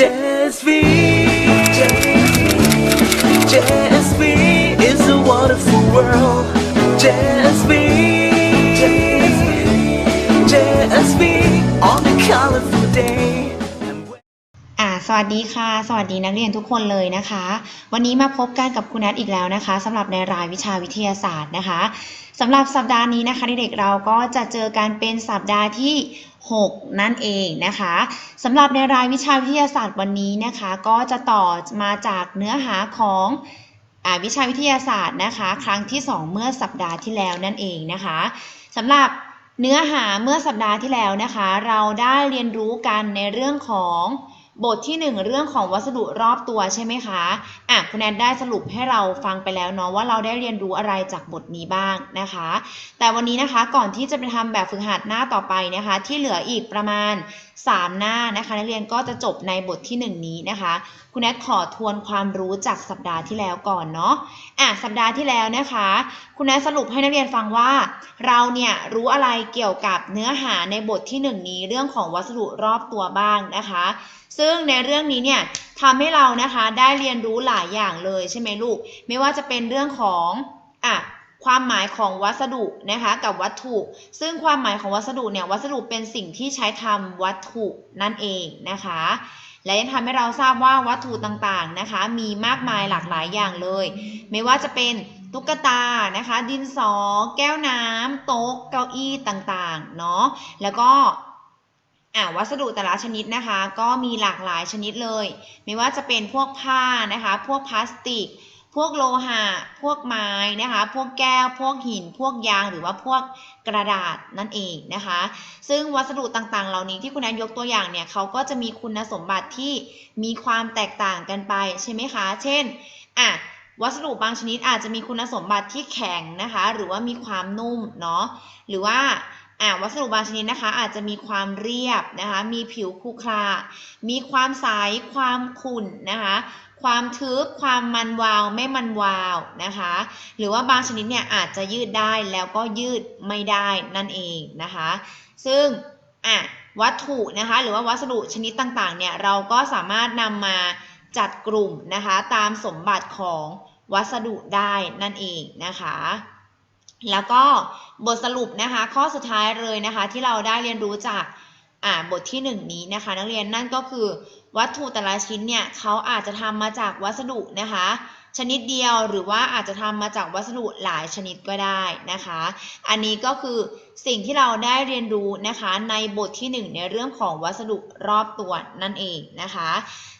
JSV JSV is a wonderful world JSV JSV on a colorful day อ่าสวัสดีค่ะ สวัสดีนักเรียนทุกคนเลยนะคะ วันนี้มาพบกันกับคุณนัทอีกแล้วนะคะสำหรับในรายวิชาวิทยาศาสตร์นะคะ สำหรับสัปดาห์นี้นะคะเด็กๆเราก็จะเจอกันเป็นสัปดาห์ที่ 6 นั่นเองนะคะสำหรับในรายวิชาวิทยาศาสตร์วันนี้นะคะ ก็จะต่อมาจากเนื้อหาของอวิชาวิทยาศาสตร์นะคะ ครั้งที่ 2 เมื่อสัปดาห์ที่แล้วนั่นเองนะคะสำหรับเนื้อหาเมื่อสัปดาห์ที่แล้วนะคะ เราได้เรียนรู้กันในเรื่องของ บทที่ 1 เรื่องของวัสดุรอบตัวใช่ไหมคะอะคุณแอนได้สรุปให้เราฟังไปแล้วเนาะว่าเราได้เรียนรู้อะไรจากบทนี้บ้างนะคะ แต่วันนี้นะคะก่อนที่จะไปทำแบบฝึกหัดหน้าต่อไปนะคะ ที่เหลืออีกประมาณ 3 หน้านะคะนักเรียนก็จะจบในบทที่ 1 นี้นะคะ คุณแอดขอทวนความรู้จากสัปดาห์ที่แล้วก่อนเนาะอะสัปดาห์ที่แล้วนะคะ คุณแอดสรุปให้นักเรียนฟังว่า เราเนี่ยรู้อะไรเกี่ยวกับเนื้อหาในบทที่ 1 นี้เรื่องของวัสดุรอบตัวบ้างนะคะ ซึ่ง่งในเรื่องนี้เนี่ยทำให้เรานะคะได้เรียนรู้หลายอย่างเลยใช่ไหมลูก ไม่ว่าจะเป็นเรื่องของอะความหมายของวัสดุนะคะกับวัตถุ ซึ่งความหมายของวัสดุเนี่ยวัสดุเป็นสิ่งที่ใช้ทำวัตถุนั่นเองนะคะ และยังทำให้เราทราบว่าวัตถุต่างๆนะคะ มีมากมายหลากหลายอย่างเลย ไม่ว่าจะเป็นตุ๊กตานะคะ ดินสอ แก้วน้ำโต๊ะเก้าอี้ต่างๆเนาะแล้วก็ อ่าวัสดุแต่ละชนิดนะคะ ก็มีหลากหลายชนิดเลย ไม่ว่าจะเป็นพวกผ้านะคะ พวกพลาสติก พวกโลหะ พวกไม้นะคะ พวกแก้ว พวกหิน พวกยาง หรือว่าพวกกระดาษนั่นเองนะคะ ซึ่งวัสดุต่างๆ เหล่านี้ที่คุณแอนยกตัวอย่างเนี่ยเขาก็จะมีคุณสมบัติที่มีความแตกต่างกันไปใช่ไหมคะ เช่นอะวัสดุบางชนิดอาจจะมีคุณสมบัติที่แข็งนะคะ หรือว่ามีความนุ่มเนาะ หรือว่า อะวัสดุบางชนิดนะคะ อาจจะมีความเรียบนะคะ มีผิวขรุขระมีความใสความขุ่นนะคะ ความทึบความมันวาวไม่มันวาวนะคะ หรือว่าบางชนิดเนี่ยอาจจะยืดได้แล้วก็ยืดไม่ได้นั่นเองนะคะ ซึ่งอะวัตถุนะคะ หรือว่าวัสดุชนิดต่างๆ เนี่ยเราก็สามารถนำมาจัดกลุ่มนะคะ ตามสมบัติของวัสดุได้นั่นเองนะคะ แล้วก็บทสรุปนะคะ ข้อสุดท้ายเลยนะคะ ที่เราได้เรียนรู้จากอ่าบทที่ 1 นี้นะคะ นักเรียนนั่นก็คือ วัตถุแต่ละชิ้นเนี่ยเขาอาจจะทำมาจากวัสดุนะคะ ชนิดเดียวหรือว่าอาจจะทำมาจากวัสดุหลายชนิดก็ได้นะคะ อันนี้ก็คือสิ่งที่เราได้เรียนรู้นะคะในบทที่ 1 ในเรื่องของวัสดุรอบตัวนั่นเองนะคะ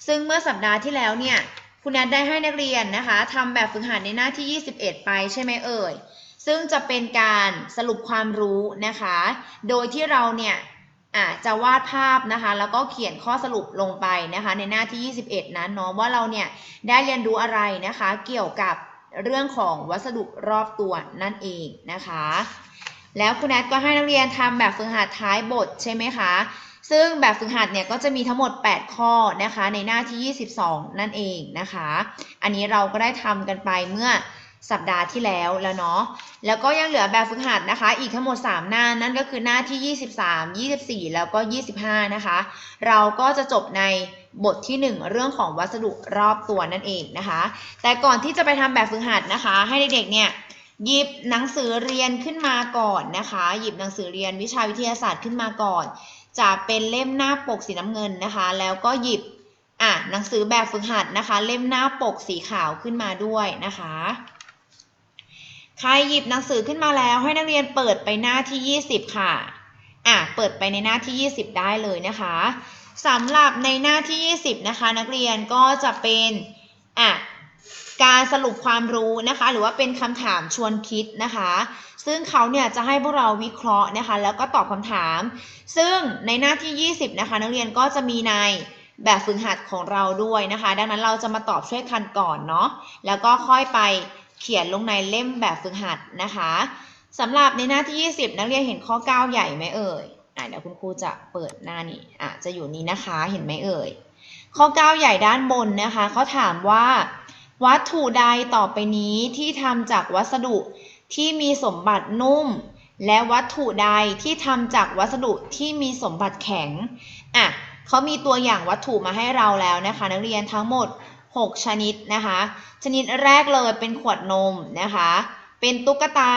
ซึ่งเมื่อสัปดาห์ที่แล้วเนี่ยคุณแอดได้ให้นักเรียนนะคะทำแบบฝึกหัดในหน้าที่ 21 ไปใช่ไหมเอ่ย ซึ่งจะเป็นการสรุปความรู้นะคะ โดยที่เราเนี่ยจะวาดภาพนะคะ แล้วก็เขียนข้อสรุปลงไปนะคะ ในหน้าที่ 21 นั้นเนาะว่าเราเนี่ยได้เรียนรู้อะไรนะคะ เกี่ยวกับเรื่องของวัสดุรอบตัวนั่นเองนะคะ แล้วคุณแอดก็ให้นักเรียนทำแบบฝึกหัดท้ายบทใช่ไหมคะซึ่งแบบฝึกหัดเนี่ยก็จะมีทั้งหมด 8 ข้อนะคะ ในหน้าที่ 22 นั่นเองนะคะ อันนี้เราก็ได้ทำกันไปเมื่อ สัปดาห์ที่แล้วแล้วเนาะ แล้วก็ยังเหลือแบบฝึกหัดนะคะ อีกทั้งหมด 3 หน้า นั่นก็คือหน้าที่ 23 24 แล้วก็ 25 นะคะ เราก็จะจบในบทที่ 1 เรื่องของวัสดุรอบตัวนั่นเองนะคะ แต่ก่อนที่จะไปทำแบบฝึกหัดนะคะ ให้เด็กๆ เนี่ยหยิบหนังสือเรียนขึ้นมาก่อนนะคะ หยิบหนังสือเรียนวิชาวิทยาศาสตร์ขึ้นมาก่อน จะเป็นเล่มหน้าปกสีน้ำเงินนะคะ แล้วก็หยิบอะหนังสือแบบฝึกหัดนะคะ เล่มหน้าปกสีขาวขึ้นมาด้วยนะคะ ใครหยิบหนังสือขึ้นมาแล้ว ให้นักเรียนเปิดไปหน้าที่ 20 ค่ะ อะ เปิดไปในหน้าที่ 20 ได้เลยนะคะสำหรับในหน้าที่ 20 นะคะ นักเรียนก็จะเป็นอะการสรุปความรู้นะคะ หรือว่าเป็นคำถามชวนคิดนะคะ ซึ่งเขาเนี่ยจะให้พวกเราวิเคราะห์นะคะ แล้วก็ตอบคำถาม ซึ่งในหน้าที่ 20 นะคะ นักเรียนก็จะมีในแบบฝึกหัดของเราด้วยนะคะ ดังนั้นเราจะมาตอบช่วยกันก่อนเนาะแล้วก็ค่อยไป เขียนลงในเล่มแบบฝึกหัดนะคะสำหรับในหน้าที่ 20 นักเรียนเห็นข้อ 9 ใหญ่ไหมเอ่ยอะเดี๋ยวคุณครูจะเปิดหน้านี้อะจะอยู่นี้นะคะเห็นไหมเอ่ยข้อ 9 ใหญ่ด้านบนนะคะเขาถามว่า วัตถุใดต่อไปนี้ที่ทำจากวัสดุที่มีสมบัตินุ่ม และวัตถุใดที่ทำจากวัสดุที่มีสมบัติแข็งอะเขามีตัวอย่างวัตถุมาให้เราแล้วนะคะ นักเรียนทั้งหมด 6 ชนิดนะคะ ชนิดแรกเลยเป็นขวดนมนะคะ เป็นตุ๊กตา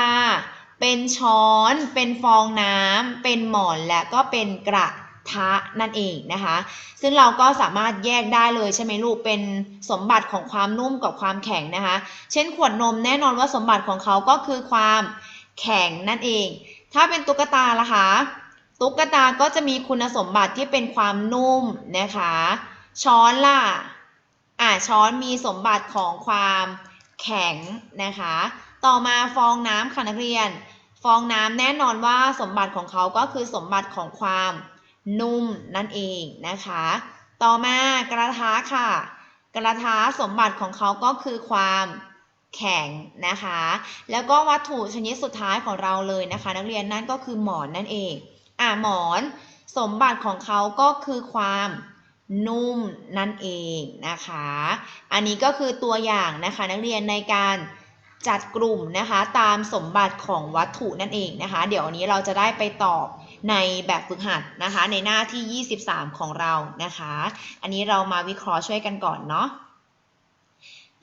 เป็นช้อน เป็นฟองน้ำ เป็นหมอนและก็เป็นกระทะนั่นเองนะคะ ซึ่งเราก็สามารถแยกได้เลยใช่ไหมลูก เป็นสมบัติของความนุ่มกับความแข็งนะคะ เช่นขวดนมแน่นอนว่าสมบัติของเขาก็คือความแข็งนั่นเอง ถ้าเป็นตุ๊กตาล่ะคะ ตุ๊กตาก็จะมีคุณสมบัติที่เป็นความนุ่มนะคะ ช้อนล่ะ อ่าช้อนมีสมบัติของความแข็งนะคะ ต่อมาฟองน้ำค่ะนักเรียน ฟองน้ำแน่นอนว่าสมบัติของเขาก็คือสมบัติของความนุ่มนั่นเองนะคะ ต่อมากระทะค่ะ กระทะสมบัติของเขาก็คือความแข็งนะคะ แล้วก็วัตถุชนิดสุดท้ายของเราเลยนะคะ นักเรียนนั่นก็คือหมอนนั่นเอง อ่าหมอน สมบัติของเขาก็คือความ นุ่มนั่นเองนะคะ อันนี้ก็คือตัวอย่างนะคะนักเรียนในการจัดกลุ่มนะคะตามสมบัติของวัตถุนั่นเองนะคะ เดี๋ยวนนี้เราจะได้ไปตอบในแบบฝึกหัดนะคะ ในหน้าที่ 23 ของเรานะคะ อันนี้เรามาวิเคราะห์ช่วยกันก่อนเนาะ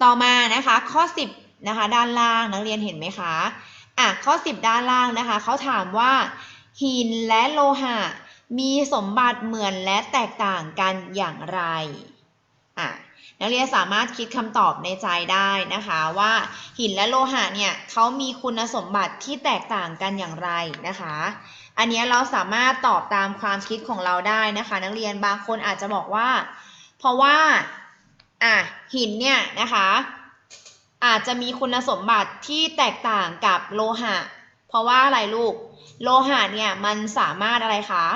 ต่อมานะคะข้อ 10นะคะด้านล่างนักเรียนเห็นไหมคะอะข้อ 10 ด้านล่างนะคะเขาถามว่า หินและโลหะ มีสมบัติเหมือนและแตกต่างกันอย่างไรอะนักเรียนสามารถคิดคำตอบในใจได้นะคะว่าหินและโลหะเนี่ยเขามีคุณสมบัติที่แตกต่างกันอย่างไรนะคะ อันนี้เราสามารถตอบตามความคิดของเราได้นะคะ นักเรียนบางคนอาจจะบอกว่า เพราะว่าอะหินเนี่ยนะคะอาจจะมีคุณสมบัติที่แตกต่างกับโลหะ เพราะว่าอะไรลูก โลหะเนี่ยมันสามารถอะไรคะ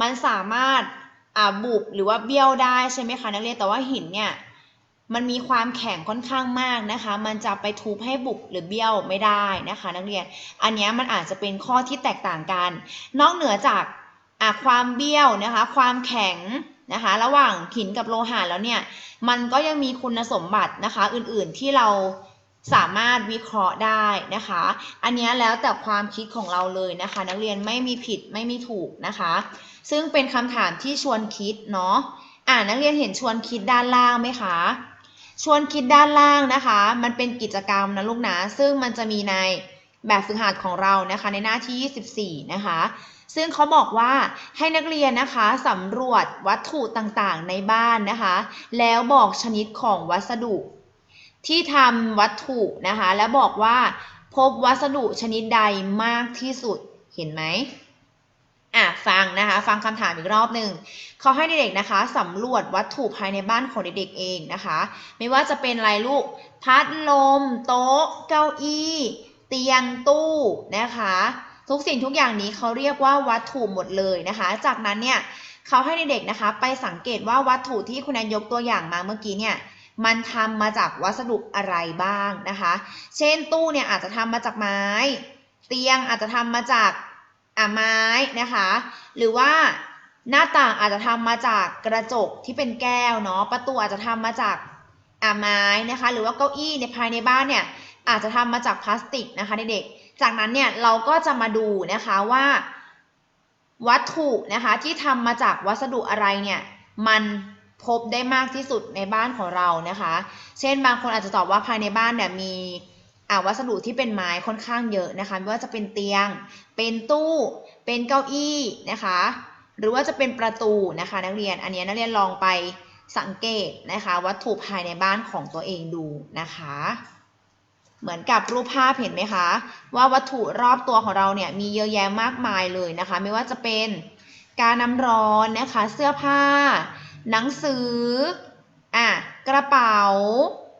มันสามารถอ่าบุบหรือว่าเบี้ยวได้ใช่ไหมคะนักเรียนแต่ว่าหินเนี่ยมันมีความแข็งค่อนข้างมากนะคะ มันจะไปทุบให้บุบหรือเบี้ยวไม่ได้นะคะ นักเรียน อันนี้มันอาจจะเป็นข้อที่แตกต่างกัน นอกเหนือจากอ่าความเบี้ยวนะคะ ความแข็งนะคะ ระหว่างหินกับโลหะแล้วเนี่ย มันก็ยังมีคุณสมบัตินะคะ อื่นๆที่เรา สามารถวิเคราะห์ได้นะคะ อันนี้แล้วแต่ความคิดของเราเลยนะคะ นักเรียนไม่มีผิดไม่มีถูกนะคะ ซึ่งเป็นคำถามที่ชวนคิดเนาะอ่านักเรียนเห็นชวนคิดด้านล่างไหมคะชวนคิดด้านล่างนะคะ มันเป็นกิจกรรมนะลูกนะซึ่งมันจะมีในแบบฝึกหัดของเรานะคะในหน้าที่ 24 นะคะ ซึ่งเขาบอกว่าให้นักเรียนนะคะสำรวจวัตถุต่างๆในบ้านนะคะ แล้วบอกชนิดของวัสดุ ที่ทำวัตถุนะคะ แล้วบอกว่าพบวัสดุชนิดใดมากที่สุดเห็นไหมอะฟังนะคะฟังคำถามอีกรอบหนึ่งเขาให้เด็กๆนะคะสำรวจวัตถุภายในบ้านของเด็กๆเองนะคะ ไม่ว่าจะเป็นอะไรลูกพัดลม โต๊ะ เก้าอี้ เตียงตู้นะคะ ทุกสิ่งทุกอย่างนี้เขาเรียกว่าวัตถุหมดเลยนะคะ จากนั้นเนี่ยเขาให้เด็กๆนะคะ ไปสังเกตว่าวัตถุที่คุณแอนยกตัวอย่างมาเมื่อกี้เนี่ย มันทำมาจากวัสดุอะไรบ้างนะคะ เช่นตู้เนี่ยอาจจะทำมาจากไม้ เตียงอาจจะทำมาจากอ่าไม้นะคะ หรือว่าหน้าต่างอาจจะทำมาจากกระจกที่เป็นแก้วเนาะ ประตูอาจจะทำมาจากอ่าไม้นะคะ หรือว่าเก้าอี้ในภายในบ้านเนี่ยอาจจะทำมาจากพลาสติกนะคะเด็กๆจากนั้นเนี่ยเราก็จะมาดูนะคะว่า วัตถุนะคะที่ทำมาจากวัสดุอะไรเนี่ยมัน พบได้มากที่สุดในบ้านของเรานะคะ เช่นบางคนอาจจะตอบว่าภายในบ้านเนี่ยมีอาวัสดุที่เป็นไม้ค่อนข้างเยอะนะคะไม่ว่าจะเป็นเตียง เป็นตู้ เป็นเก้าอี้นะคะ หรือว่าจะเป็นประตูนะคะ นักเรียนอันนี้นักเรียนลองไปสังเกตนะคะ วัตถุภายในบ้านของตัวเองดูนะคะ เหมือนกับรูปภาพเห็นไหมคะ ว่าวัตถุรอบตัวของเราเนี่ยมีเยอะแยะมากมายเลยนะคะ ไม่ว่าจะเป็นการน้ำร้อนนะคะ เสื้อผ้า หนังสืออะกระเป๋า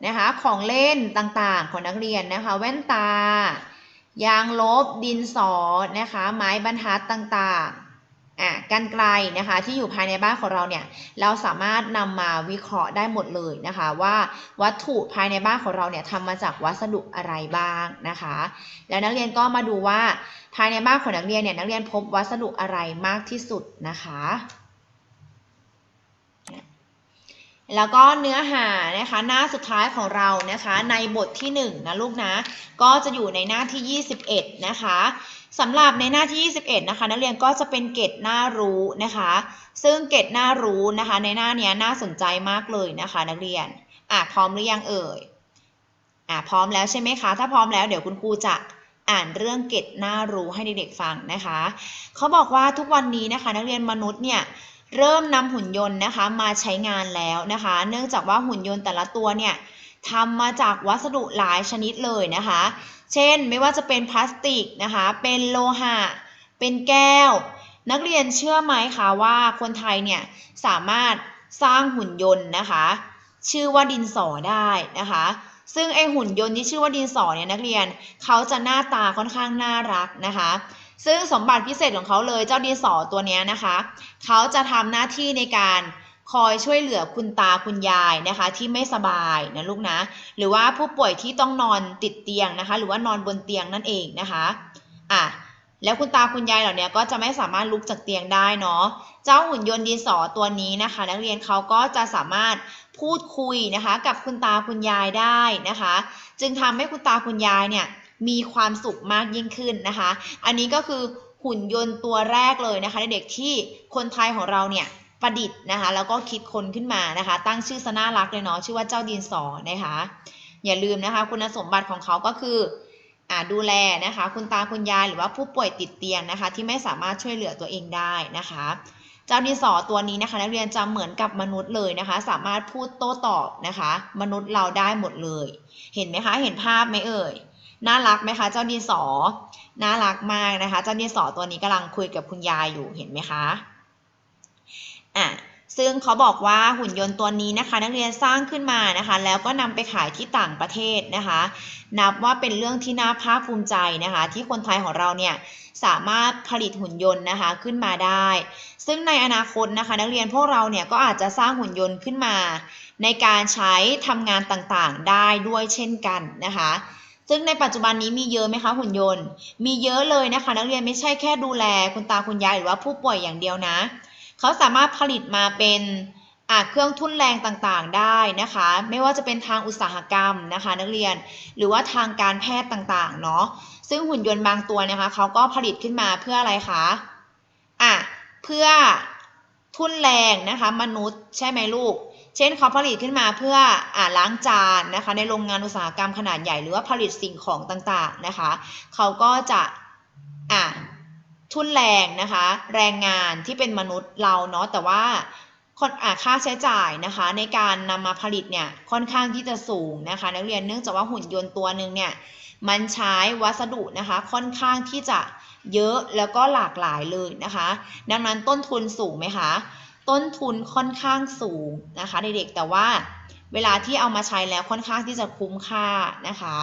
นะคะของเล่นต่างๆ ของนักเรียนนะคะ แว่นตา ยางลบ ดินสอนะคะ ไม้บรรทัดต่างๆอะกันไกลนะคะ ที่อยู่ภายในบ้านของเราเนี่ย เราสามารถนำมาวิเคราะห์ได้หมดเลยนะคะ ว่าวัตถุภายในบ้านของเราเนี่ยทำมาจากวัสดุอะไรบ้างนะคะ แล้วนักเรียนก็มาดูว่าภายในบ้านของนักเรียนเนี่ยนักเรียนพบวัสดุอะไรมากที่สุดนะคะ แล้วก็เนื้อหานะคะหน้าสุดท้ายของเรานะคะในบทที่1นะลูกนะ ก็จะอยู่ในหน้าที่ 21 นะคะสำหรับในหน้าที่ 21 นะคะ นักเรียนก็จะเป็นเกร็ดหน้ารู้นะคะ ซึ่งเกร็ดหน้ารู้นะคะ ในหน้านี้น่าสนใจมากเลยนะคะ นักเรียนอะพร้อมหรือยังเอ่ยอะพร้อมแล้วใช่ไหมคะ ถ้าพร้อมแล้วเดี๋ยวคุณครูจะอ่านเรื่องเกร็ดหน้ารู้ให้เด็กๆฟังนะคะเขาบอกว่าทุกวันนี้นะคะ นักเรียนมนุษย์เนี่ย เริ่มนำหุ่นยนต์นะคะมาใช้งานแล้วนะคะ เนื่องจากว่าหุ่นยนต์แต่ละตัวเนี่ยทำมาจากวัสดุหลายชนิดเลยนะคะ เช่นไม่ว่าจะเป็นพลาสติกนะคะ เป็นโลหะ เป็นแก้ว นักเรียนเชื่อไหมคะว่าคนไทยเนี่ยสามารถสร้างหุ่นยนต์นะคะ ชื่อว่าดินสอได้นะคะ ซึ่งไอหุ่นยนต์ที่ชื่อว่าดินสอเนี่ยนักเรียนเขาจะหน้าตาค่อนข้างน่ารักนะคะ ซึ่งสมบัติพิเศษของเขาเลยเจ้าดินสอตัวนี้นะคะเขาจะทำหน้าที่ในการคอยช่วยเหลือคุณตาคุณยายนะคะ ที่ไม่สบายนะลูกนะ หรือว่าผู้ป่วยที่ต้องนอนติดเตียงนะคะ หรือว่านอนบนเตียงนั่นเองนะคะอะแล้วคุณตาคุณยายเหล่านี้ก็จะไม่สามารถลุกจากเตียงได้เนาะเจ้าหุ่นยนต์ดินสอตัวนี้นะคะ นักเรียนเขาก็จะสามารถพูดคุยนะคะ กับคุณตาคุณยายได้นะคะ จึงทำให้คุณตาคุณยายเนี่ย มีความสุขมากยิ่งขึ้นนะคะ อันนี้ก็คือหุ่นยนต์ตัวแรกเลยนะคะเด็กที่คนไทยของเราเนี่ยประดิษฐ์นะคะแล้วก็คิดคนขึ้นมานะคะ ตั้งชื่อซะน่ารักเลยเนาะชื่อว่าเจ้าดินสอนะคะ อย่าลืมนะคะ คุณสมบัติของเขาก็คืออดูแลนะคะ คุณตาคุณยายหรือว่าผู้ป่วยติดเตียงนะคะ ที่ไม่สามารถช่วยเหลือตัวเองได้นะคะ เจ้าดินสอตัวนี้นะคะ นักเรียนจะเหมือนกับมนุษย์เลยนะคะ สามารถพูดโต้ตอบนะคะ มนุษย์เราได้หมดเลย เห็นไหมคะ เห็นภาพไหมเอ่ย น่ารักไหมคะ เจ้าดินสอ น่ารักมากนะคะ เจ้าดินสอตัวนี้กำลังคุยกับคุณยายอยู่เห็นไหมคะอะซึ่งเขาบอกว่าหุ่นยนต์ตัวนี้นะคะ นักเรียนสร้างขึ้นมานะคะ แล้วก็นำไปขายที่ต่างประเทศนะคะ นับว่าเป็นเรื่องที่น่าภาคภูมิใจนะคะ ที่คนไทยของเราเนี่ยสามารถผลิตหุ่นยนต์นะคะขึ้นมาได้ ซึ่งในอนาคตนะคะ นักเรียนพวกเราเนี่ยก็อาจจะสร้างหุ่นยนต์ขึ้นมา ในการใช้ทำงานต่างๆได้ด้วยเช่นกันนะคะ ซึ่งในปัจจุบันนี้มีเยอะไหมคะหุ่นยนต์ มีเยอะเลยนะคะ นักเรียนไม่ใช่แค่ดูแลคุณตาคุณยายหรือว่าผู้ป่วยอย่างเดียวนะ เขาสามารถผลิตมาเป็นเครื่องทุ่นแรงต่างๆได้นะคะ ไม่ว่าจะเป็นทางอุตสาหกรรมนะคะ นักเรียนหรือว่าทางการแพทย์ต่างๆเนาะซึ่งหุ่นยนต์บางตัวนะคะเขาก็ผลิตขึ้นมาเพื่ออะไรคะอะเพื่อทุ่นแรงนะคะ มนุษย์ใช่ไหมลูก เช่นเขาผลิตขึ้นมาเพื่ออล้างจานนะคะ ในโรงงานอุตสาหกรรมขนาดใหญ่ หรือว่าผลิตสิ่งของต่างๆนะคะ เขาก็จะอะทุนแรงนะคะ แรงงานที่เป็นมนุษย์เราเนาะแต่ว่าค่าค่าใช้จ่ายนะคะ ในการนำมาผลิตเนี่ยค่อนข้างที่จะสูงนะคะ นักเรียนเนื่องจากว่าหุ่นยนต์ตัวหนึ่งเนี่ยมันใช้วัสดุนะคะค่อนข้างที่จะเยอะแล้วก็หลากหลายเลยนะคะ ดังนั้นต้นทุนสูงไหมคะ ต้นทุนค่อนข้างสูงนะคะเด็กๆแต่ว่าเวลาที่เอามาใช้แล้วค่อนข้างที่จะคุ้มค่านะคะ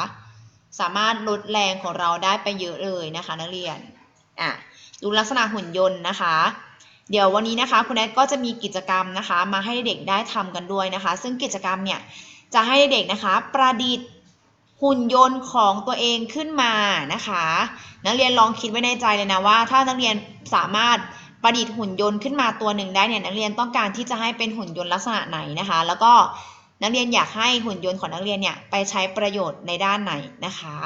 สามารถลดแรงของเราได้ไปเยอะเลยนะคะ นักเรียนอะดูลักษณะหุ่นยนต์นะคะ เดี๋ยววันนี้นะคะคุณแอดก็จะมีกิจกรรมนะคะ มาให้เด็กได้ทำกันด้วยนะคะ ซึ่งกิจกรรมเนี่ยจะให้เด็กนะคะ ประดิษฐ์หุ่นยนต์ของตัวเองขึ้นมานะคะ นักเรียนลองคิดไว้ในใจเลยนะว่า ถ้านักเรียนสามารถ ประดิษฐ์หุ่นยนต์ขึ้นมาตัวหนึ่งได้เนี่ยนักเรียนต้องการที่จะให้เป็นหุ่นยนต์ลักษณะไหนนะคะ แล้วก็นักเรียนอยากให้หุ่นยนต์ของนักเรียนเนี่ยไปใช้ประโยชน์ในด้านไหนนะคะ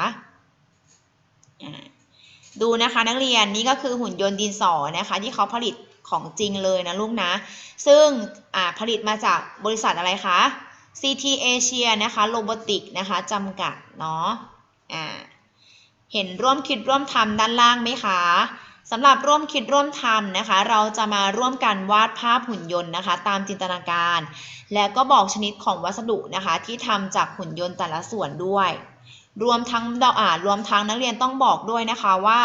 ดูนะคะนักเรียนนี่ก็คือหุ่นยนต์ดินสอนะคะ ที่เขาผลิตของจริงเลยนะลูกนะ ซึ่งผลิตมาจากบริษัทอะไรคะ CT Asia นะคะโ o บ o ติกนะคะจำกัดเนาะเห็นร่วมคิดร่วมทำด้านล่างไหมคะ สำหรับร่วมคิดร่วมทำนะคะ เราจะมาร่วมกันวาดภาพหุ่นยนต์นะคะ ตามจินตนาการ และก็บอกชนิดของวัสดุนะคะ ที่ทำจากหุ่นยนต์แต่ละส่วนด้วย รวมทั้งดอกอ่ารวมทั้งนักเรียนต้องบอกด้วยนะคะว่า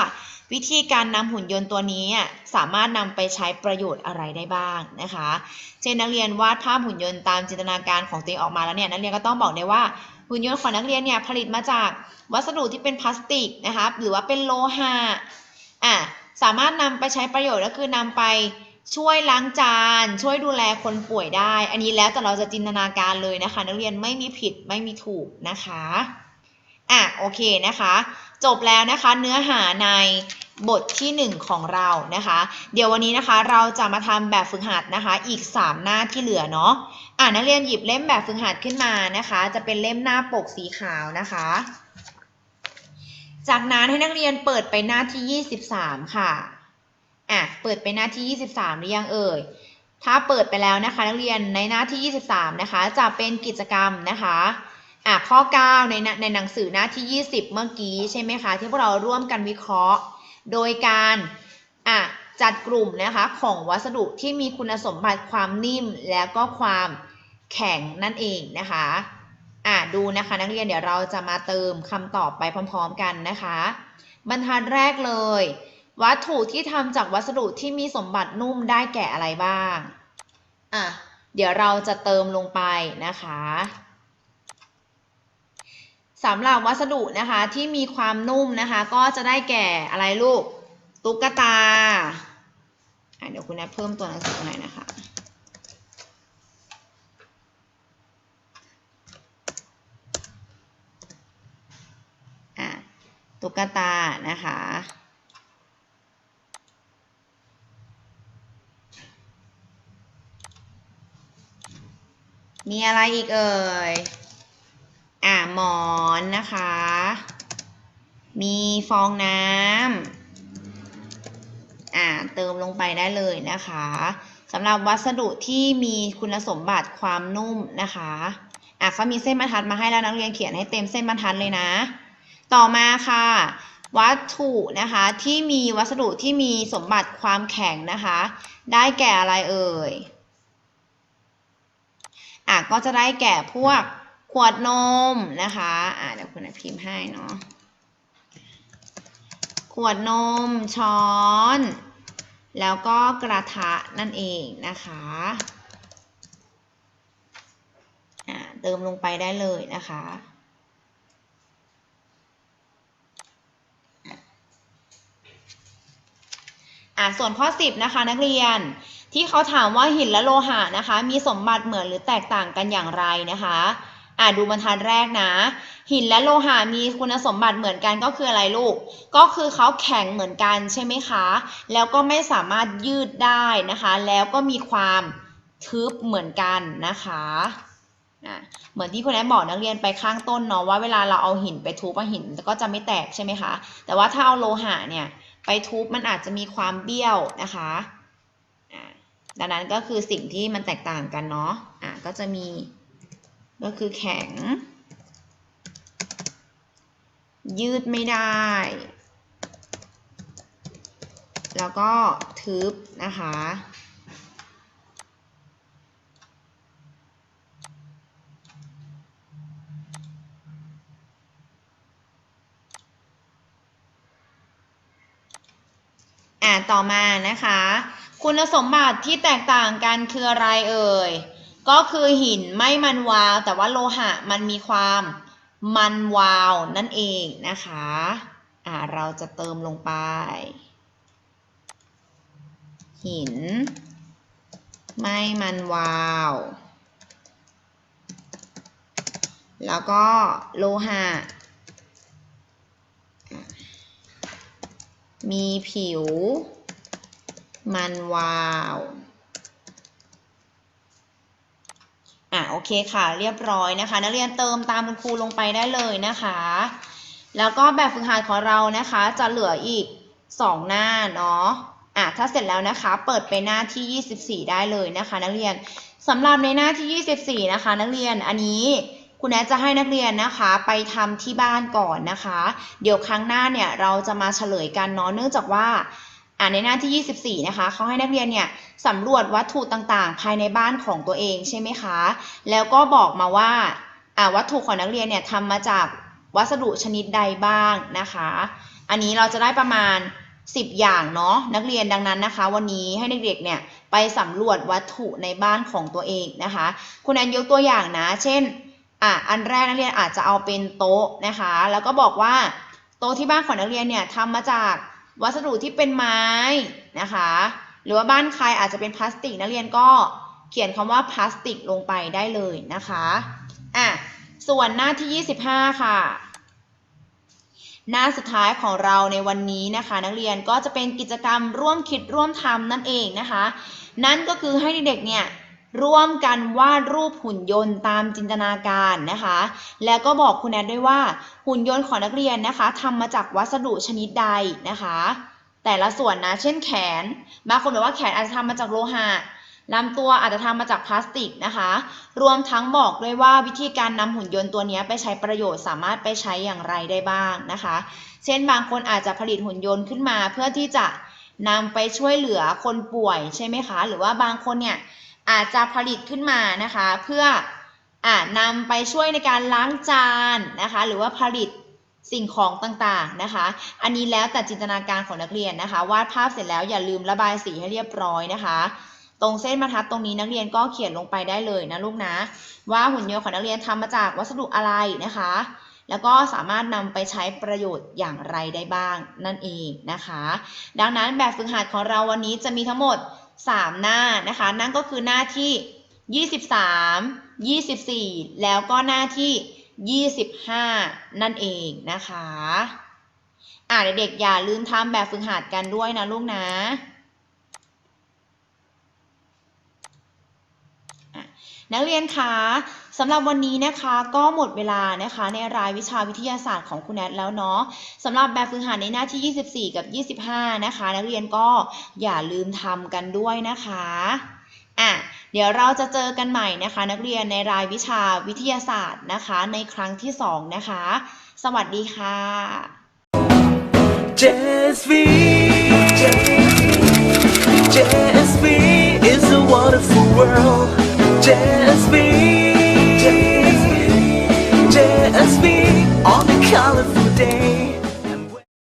วิธีการนำหุ่นยนต์ตัวนี้สามารถนำไปใช้ประโยชน์อะไรได้บ้างนะคะเช่นนักเรียนวาดภาพหุ่นยนต์ตามจินตนาการของตัวเองออกมาแล้วเนี่ยนักเรียนก็ต้องบอกได้ว่าหุ่นยนต์ของนักเรียนเนี่ยผลิตมาจากวัสดุที่เป็นพลาสติกนะคะหรือว่าเป็นโลหะอะ สามารถนำไปใช้ประโยชน์ก็คือนำไปช่วยล้างจาน ช่วยดูแลคนป่วยได้ อันนี้แล้วแต่เราจะจินตนาการเลยนะคะ นักเรียนไม่มีผิดไม่มีถูกนะคะอะโอเคนะคะ จบแล้วนะคะเนื้อหาในบทที่ 1 ของเรานะคะ เดี๋ยววันนี้นะคะเราจะมาทำแบบฝึกหัดนะคะ อีก 3 หน้าที่เหลือเนาะอะนักเรียนหยิบเล่มแบบฝึกหัดขึ้นมานะคะ จะเป็นเล่มหน้าปกสีขาวนะคะ จากนั้นให้นักเรียนเปิดไปหน้าที่ 23 ค่ะ อะ เปิดไปหน้าที่ 23 หรือยังเอ่ย ถ้าเปิดไปแล้วนะคะ นักเรียนในหน้าที่ 23 นะคะ จะเป็นกิจกรรมนะคะ อะ ข้อ 9 ในหน้าในหนังสือหน้าที่ 20 เมื่อกี้ใช่ไหมคะ ที่พวกเราร่วมกันวิเคราะห์ โดยการ อะ จัดกลุ่มนะคะของวัสดุที่มีคุณสมบัติความนิ่ม แล้วก็ความแข็งนั่นเองนะคะ อะดูนะคะนักเรียนเดี๋ยวเราจะมาเติมคำตอบไปพร้อม ๆ กันนะคะ บรรทัดแรกเลย วัตถุที่ทำจากวัสดุที่มีสมบัตินุ่มได้แก่อะไรบ้างอะเดี๋ยวเราจะเติมลงไปนะคะสำหรับวัสดุนะคะที่มีความนุ่มนะคะ ก็จะได้แก่อะไรลูกตุ๊กตาเดี๋ยวคุณแอเพิ่มตัวหนังสือหน่อยนะคะ ตุ๊กตานะคะ มีอะไรอีกเอ่ย อะหมอนนะคะ มีฟองน้ำอะเติมลงไปได้เลยนะคะสำหรับวัสดุที่มีคุณสมบัติความนุ่มนะคะอะเขามีเส้นบรรทัดมาให้แล้วนักเรียนเขียนให้เต็มเส้นบรรทัดเลยนะ ต่อมาค่ะ วัตถุนะคะที่มีวัสดุที่มีสมบัติความแข็งนะคะ ได้แก่อะไรเอ่ยอะก็จะได้แก่พวกขวดนมนะคะอะเดี๋ยวคุณพิมพ์ให้เนาะขวดนม ช้อน แล้วก็กระทะนั่นเองนะคะอะเติมลงไปได้เลยนะคะ อะส่วนข้อ 10 นะคะ นักเรียนที่เขาถามว่าหินและโลหะนะคะ มีสมบัติเหมือนหรือแตกต่างกันอย่างไรนะคะอ่าดูบรรทัดแรกนะ หินและโลหะมีคุณสมบัติเหมือนกันก็คืออะไรลูก ก็คือเขาแข็งเหมือนกันใช่ไหมคะ แล้วก็ไม่สามารถยืดได้นะคะ แล้วก็มีความทึบเหมือนกันนะคะอะเหมือนที่คุณแอนบอกนักเรียนไปข้างต้นเนาะว่าเวลาเราเอาหินไปทุบหินก็จะไม่แตกใช่ไหมคะ แต่ว่าถ้าเอาโลหะเนี่ย ไปทุบมันอาจจะมีความเบี้ยวนะคะดังนั้นก็คือสิ่งที่มันแตกต่างกันเนาะอะก็จะมีก็คือแข็ง ยืดไม่ได้ แล้วก็ทึบนะคะ ต่อมานะคะ คุณสมบัติที่แตกต่างกันคืออะไรเอ่ย ก็คือหินไม่มันวาว แต่ว่าโลหะมันมีความมันวาวนั่นเองนะคะอ่าเราจะเติมลงไป หิน ไม่มันวาว แล้วก็โลหะ มีผิว มันวาวอะโอเคค่ะเรียบร้อยนะคะ นักเรียนเติมตามคุณครูลงไปได้เลยนะคะ แล้วก็แบบฝึกหัดของเรานะคะ จะเหลืออีก 2 หน้าเนาะอะถ้าเสร็จแล้วนะคะ เปิดไปหน้าที่ 24 ได้เลยนะคะ นักเรียนสำหรับในหน้าที่ 24 นะคะ นักเรียนอันนี้ คุณแอดจะให้นักเรียนนะคะไปทำที่บ้านก่อนนะคะ เดี๋ยวครั้งหน้าเนี่ยเราจะมาเฉลยกันเนาะเนื่องจากว่าอ่าในหน้าที่ 24 นะคะเขาให้นักเรียนเนี่ยสำรวจวัตถุต่างๆ ภายในบ้านของตัวเองใช่ไหมคะ แล้วก็บอกมาว่าอ่าวัตถุของนักเรียนเนี่ยทำมาจากวัสดุชนิดใดบ้างนะคะ อันนี้เราจะได้ประมาณ 10 อย่างเนาะนักเรียนดังนั้นนะคะ วันนี้ให้เด็กๆเนี่ยไปสำรวจวัตถุในบ้านของตัวเองนะคะ คุณแอนยกตัวอย่างนะ เช่น อะอันแรกนักเรียนอาจจะเอาเป็นโต๊ะนะคะ แล้วก็บอกว่าโต๊ะที่บ้านของนักเรียนเนี่ยทำมาจากวัสดุที่เป็นไม้นะคะ หรือว่าบ้านใครอาจจะเป็นพลาสติกนักเรียนก็เขียนคำว่าพลาสติกลงไปได้เลยนะคะอะส่วนหน้าที่ 25 ค่ะ หน้าสุดท้ายของเราในวันนี้นะคะ นักเรียนก็จะเป็นกิจกรรมร่วมคิดร่วมทำนั่นเองนะคะ นั่นก็คือให้เด็กๆเนี่ย ร่วมกันวาดรูปหุ่นยนต์ตามจินตนาการนะคะ แล้วก็บอกคุณแอดด้วยว่าหุ่นยนต์ของนักเรียนนะคะทำมาจากวัสดุชนิดใดนะคะ แต่ละส่วนนะ เช่นแขนบางคนบอกว่าแขนอาจจะทำมาจากโลหะลำตัวอาจจะทำมาจากพลาสติกนะคะ รวมทั้งบอกด้วยว่าวิธีการนำหุ่นยนต์ตัวนี้ไปใช้ประโยชน์สามารถไปใช้อย่างไรได้บ้างนะคะ เช่นบางคนอาจจะผลิตหุ่นยนต์ขึ้นมา เพื่อที่จะนำไปช่วยเหลือคนป่วยใช่ไหมคะ หรือว่าบางคนเนี่ย อาจจะผลิตขึ้นมานะคะ เพื่ออนำไปช่วยในการล้างจานนะคะ หรือว่าผลิตสิ่งของต่างๆนะคะ อันนี้แล้วแต่จินตนาการของนักเรียนนะคะ วาดภาพเสร็จแล้วอย่าลืมระบายสีให้เรียบร้อยนะคะ ตรงเส้นบรรทัดตรงนี้นักเรียนก็เขียนลงไปได้เลยนะลูกนะ ว่าหุ่นยนต์ของนักเรียนทำมาจากวัสดุอะไรนะคะ แล้วก็สามารถนำไปใช้ประโยชน์อย่างไรได้บ้างนั่นเองนะคะ ดังนั้นแบบฝึกหัดของเราวันนี้จะมีทั้งหมด 3 หน้านะคะ นั่นก็คือหน้าที่ 23 24 แล้วก็หน้าที่ 25 นั่นเองนะคะอ่าเด็กๆอย่าลืมทำแบบฝึกหัดกันด้วยนะลูกนะ นักเรียนคะสำหรับวันนี้นะคะก็หมดเวลานะคะในรายวิชาวิทยาศาสตร์ของคุณแนทแล้วเนาะสำหรับแบบฝึกหัดในหน้าที่ 24 กับ 25 นะคะ นักเรียนก็อย่าลืมทำกันด้วยนะคะอะเดี๋ยวเราจะเจอกันใหม่นะคะ นักเรียนในรายวิชาวิทยาศาสตร์นะคะ ในครั้งที่ 2 นะคะ สวัสดีค่ะ JSV JSV is a wonderful world Just be, just be, just be on a colorful day.